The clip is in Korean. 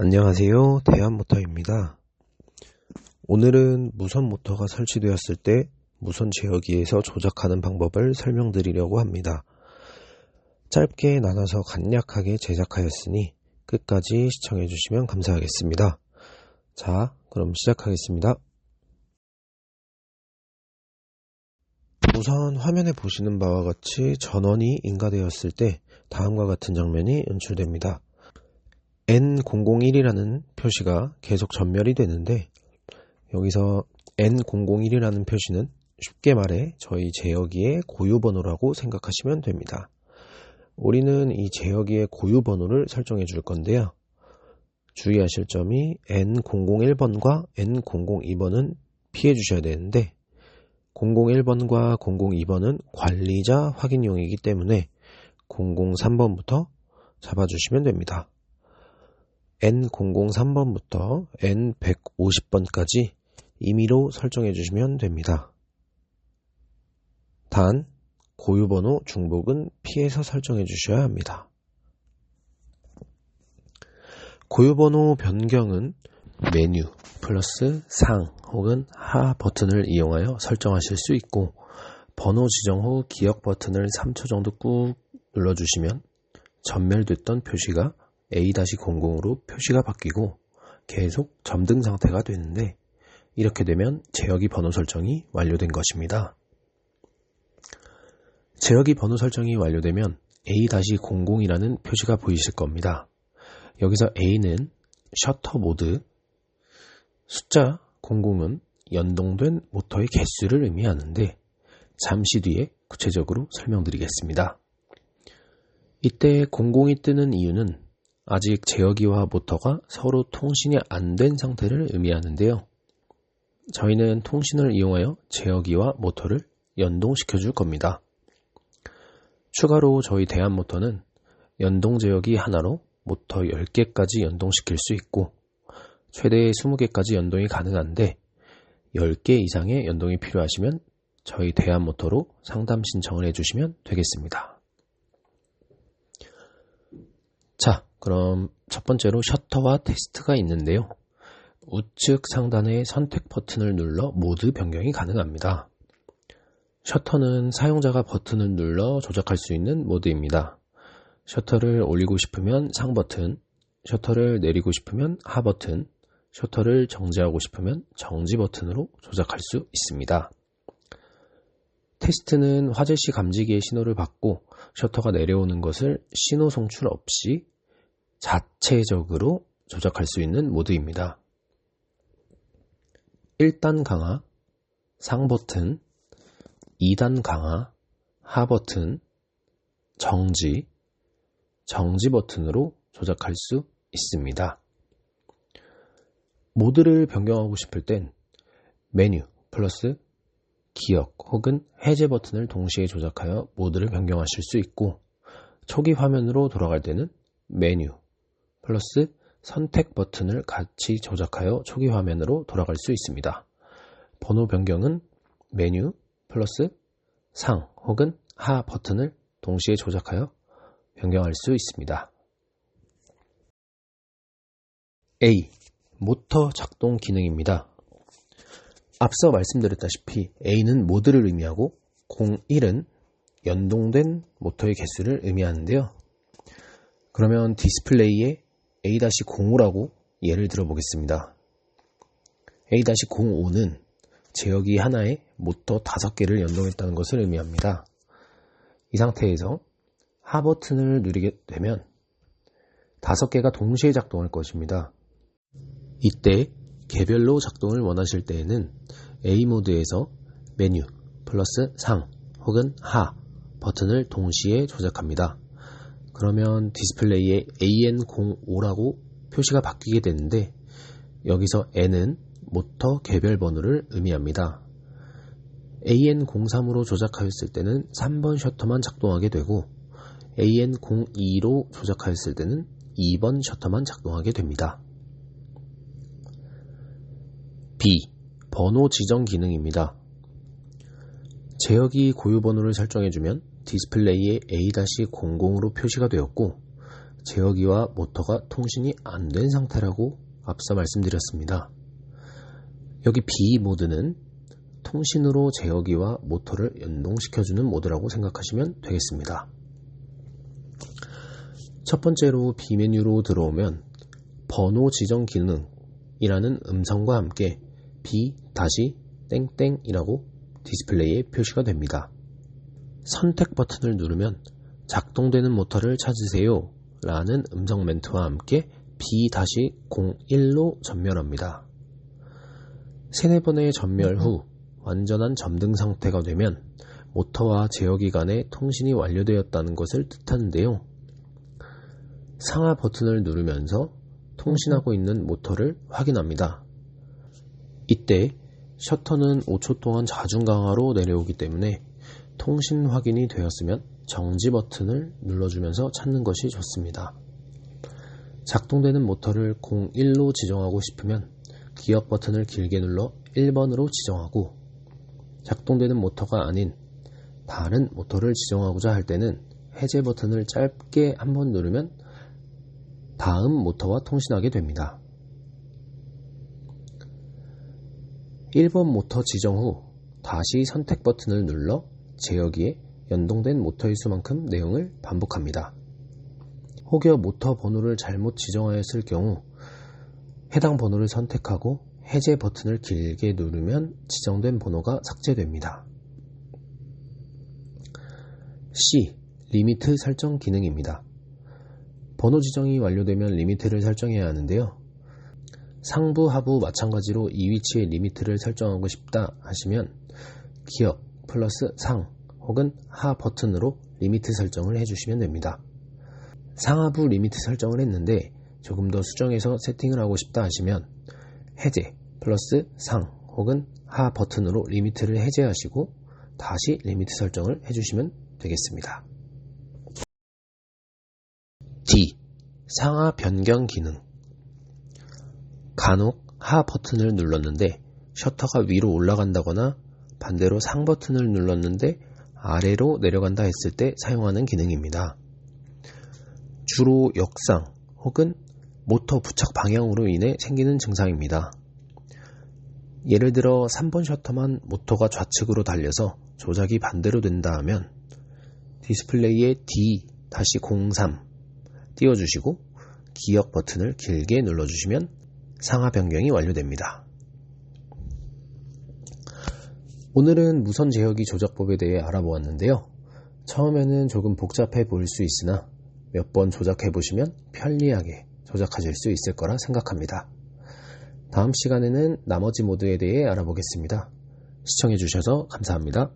안녕하세요. 대한모터입니다. 오늘은 무선 모터가 설치되었을 때 무선 제어기에서 조작하는 방법을 설명드리려고 합니다. 짧게 나눠서 간략하게 제작하였으니 끝까지 시청해 주시면 감사하겠습니다. 자, 그럼 시작하겠습니다. 우선 화면에 보시는 바와 같이 전원이 인가되었을 때 다음과 같은 장면이 연출됩니다. N001이라는 표시가 계속 전멸이 되는데 여기서 N001이라는 표시는 쉽게 말해 저희 제어기의 고유 번호라고 생각하시면 됩니다. 우리는 이 제어기의 고유 번호를 설정해 줄 건데요. 주의하실 점이 N001번과 N002번은 피해 주셔야 되는데 001번과 002번은 관리자 확인용이기 때문에 003번부터 잡아주시면 됩니다. N003번부터 N150번까지 임의로 설정해 주시면 됩니다. 단, 고유번호 중복은 피해서 설정해 주셔야 합니다. 고유번호 변경은 메뉴 플러스 상 혹은 하 버튼을 이용하여 설정하실 수 있고 번호 지정 후 기억 버튼을 3초 정도 꾹 눌러주시면 전멸됐던 표시가 A-00으로 표시가 바뀌고 계속 점등 상태가 되는데 이렇게 되면 제어기 번호 설정이 완료된 것입니다. 제어기 번호 설정이 완료되면 A-00이라는 표시가 보이실 겁니다. 여기서 A는 셔터 모드, 숫자 00은 연동된 모터의 개수를 의미하는데 잠시 뒤에 구체적으로 설명드리겠습니다. 이때 00이 뜨는 이유는 아직 제어기와 모터가 서로 통신이 안 된 상태를 의미하는데요. 저희는 통신을 이용하여 제어기와 모터를 연동시켜 줄 겁니다. 추가로 저희 대한모터는 연동 제어기 하나로 모터 10개까지 연동시킬 수 있고 최대 20개까지 연동이 가능한데 10개 이상의 연동이 필요하시면 저희 대한모터로 상담 신청을 해주시면 되겠습니다. 자, 그럼 첫 번째로 셔터와 테스트가 있는데요. 우측 상단의 선택 버튼을 눌러 모드 변경이 가능합니다. 셔터는 사용자가 버튼을 눌러 조작할 수 있는 모드입니다. 셔터를 올리고 싶으면 상 버튼, 셔터를 내리고 싶으면 하 버튼, 셔터를 정지하고 싶으면 정지 버튼으로 조작할 수 있습니다. 테스트는 화재 시 감지기의 신호를 받고 셔터가 내려오는 것을 신호 송출 없이 자체적으로 조작할 수 있는 모드입니다. 1단 강화, 상 버튼, 2단 강화, 하 버튼, 정지, 정지 버튼으로 조작할 수 있습니다. 모드를 변경하고 싶을 땐 메뉴 플러스 기억 혹은 해제 버튼을 동시에 조작하여 모드를 변경하실 수 있고 초기 화면으로 돌아갈 때는 메뉴 플러스 선택 버튼을 같이 조작하여 초기 화면으로 돌아갈 수 있습니다. 번호 변경은 메뉴 플러스 상 혹은 하 버튼을 동시에 조작하여 변경할 수 있습니다. A. 모터 작동 기능입니다. 앞서 말씀드렸다시피 A는 모드를 의미하고 01은 연동된 모터의 개수를 의미하는데요. 그러면 디스플레이에 A-05라고 예를 들어 보겠습니다. A-05는 제어기 하나에 모터 5개를 연동했다는 것을 의미합니다. 이 상태에서 하 버튼을 누르게 되면 5개가 동시에 작동할 것입니다. 이때 개별로 작동을 원하실 때에는 A 모드에서 메뉴 플러스 상 혹은 하 버튼을 동시에 조작합니다. 그러면 디스플레이에 AN05라고 표시가 바뀌게 되는데 여기서 N은 모터 개별 번호를 의미합니다. AN03으로 조작하였을 때는 3번 셔터만 작동하게 되고 AN02로 조작하였을 때는 2번 셔터만 작동하게 됩니다. B. 번호 지정 기능입니다. 제어기 고유 번호를 설정해주면 디스플레이에 A-00으로 표시가 되었고 제어기와 모터가 통신이 안 된 상태라고 앞서 말씀드렸습니다. 여기 B 모드는 통신으로 제어기와 모터를 연동시켜주는 모드라고 생각하시면 되겠습니다. 첫 번째로 B 메뉴로 들어오면 번호 지정 기능이라는 음성과 함께 B 다시 땡땡이라고 디스플레이에 표시가 됩니다. 선택 버튼을 누르면 작동되는 모터를 찾으세요 라는 음성 멘트와 함께 B-01로 전멸합니다. 세네 번의 전멸 후 완전한 점등 상태가 되면 모터와 제어기 간의 통신이 완료되었다는 것을 뜻하는데요. 상하 버튼을 누르면서 통신하고 있는 모터를 확인합니다. 이때 셔터는 5초 동안 자중 강화로 내려오기 때문에 통신 확인이 되었으면 정지 버튼을 눌러주면서 찾는 것이 좋습니다. 작동되는 모터를 01로 지정하고 싶으면 기억 버튼을 길게 눌러 1번으로 지정하고 작동되는 모터가 아닌 다른 모터를 지정하고자 할 때는 해제 버튼을 짧게 한 번 누르면 다음 모터와 통신하게 됩니다. 1번 모터 지정 후 다시 선택 버튼을 눌러 제어기에 연동된 모터의 수만큼 내용을 반복합니다. 혹여 모터 번호를 잘못 지정하였을 경우 해당 번호를 선택하고 해제 버튼을 길게 누르면 지정된 번호가 삭제됩니다. C. 리미트 설정 기능입니다. 번호 지정이 완료되면 리미트를 설정해야 하는데요. 상부, 하부 마찬가지로 이 위치에 리미트를 설정하고 싶다 하시면 기억 플러스 상 혹은 하 버튼으로 리미트 설정을 해주시면 됩니다. 상하부 리미트 설정을 했는데 조금 더 수정해서 세팅을 하고 싶다 하시면 해제 플러스 상 혹은 하 버튼으로 리미트를 해제하시고 다시 리미트 설정을 해주시면 되겠습니다. D. 상하 변경 기능 간혹 하 버튼을 눌렀는데 셔터가 위로 올라간다거나 반대로 상 버튼을 눌렀는데 아래로 내려간다 했을 때 사용하는 기능입니다. 주로 역상 혹은 모터 부착 방향으로 인해 생기는 증상입니다. 예를 들어 3번 셔터만 모터가 좌측으로 달려서 조작이 반대로 된다 하면 디스플레이에 D-03 띄워주시고 기억 버튼을 길게 눌러주시면 상하 변경이 완료됩니다. 오늘은 무선 제어기 조작법에 대해 알아보았는데요. 처음에는 조금 복잡해 보일 수 있으나 몇 번 조작해 보시면 편리하게 조작하실 수 있을 거라 생각합니다. 다음 시간에는 나머지 모드에 대해 알아보겠습니다. 시청해 주셔서 감사합니다.